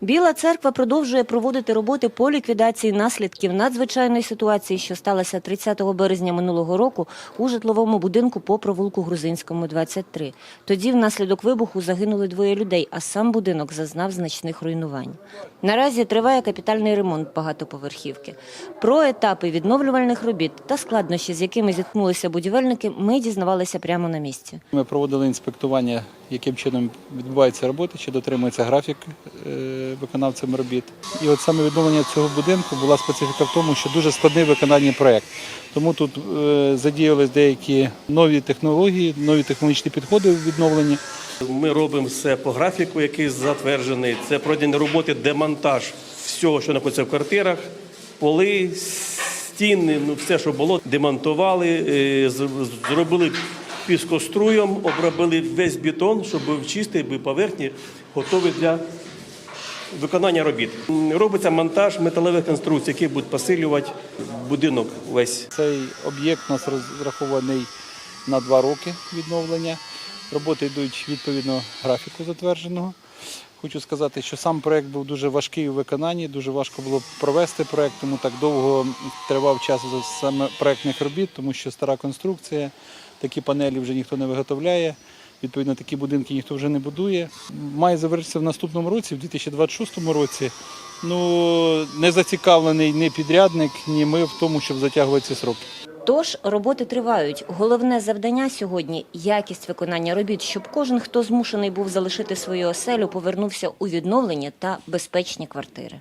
Біла церква продовжує проводити роботи по ліквідації наслідків надзвичайної ситуації, що сталася 30 березня минулого року у житловому будинку по провулку Грузинському, 23. Тоді внаслідок вибуху загинули двоє людей, а сам будинок зазнав значних руйнувань. Наразі триває капітальний ремонт багатоповерхівки. Про етапи відновлювальних робіт та складнощі, з якими зіткнулися будівельники, ми дізнавалися прямо на місці. Ми проводили інспектування, яким чином відбуваються роботи, чи дотримується графік е, виконавцем робіт. І от саме відновлення цього будинку була специфіка в тому, що дуже складний виконання проєкт. Тому тут е, задіялись деякі нові технології, нові технологічні підходи в відновленні. Ми робимо все по графіку, який затверджений. Це пройдені роботи, демонтаж всього, що знаходиться в квартирах, поли, стіни, ну все, що було, демонтували, е, зробили піскоструєм, обробили весь бетон, щоб був чистий, поверхні, готовий для виконання робіт. Робиться монтаж металевих конструкцій, які будуть посилювати будинок весь. Цей об'єкт у нас розрахований на два роки відновлення. Роботи йдуть відповідно графіку затвердженого. Хочу сказати, що сам проект був дуже важкий у виконанні, дуже важко було провести проект, тому так довго тривав час саме проектних робіт, тому що стара конструкція, такі панелі вже ніхто не виготовляє. Відповідно, такі будинки ніхто вже не будує. Має завершитися в наступному році, в 2026 році. Ну не зацікавлений ні підрядник, ні ми в тому, щоб затягувати ці сроки. Тож роботи тривають. Головне завдання сьогодні якість виконання робіт, щоб кожен, хто змушений був залишити свою оселю, повернувся у відновлені та безпечні квартири.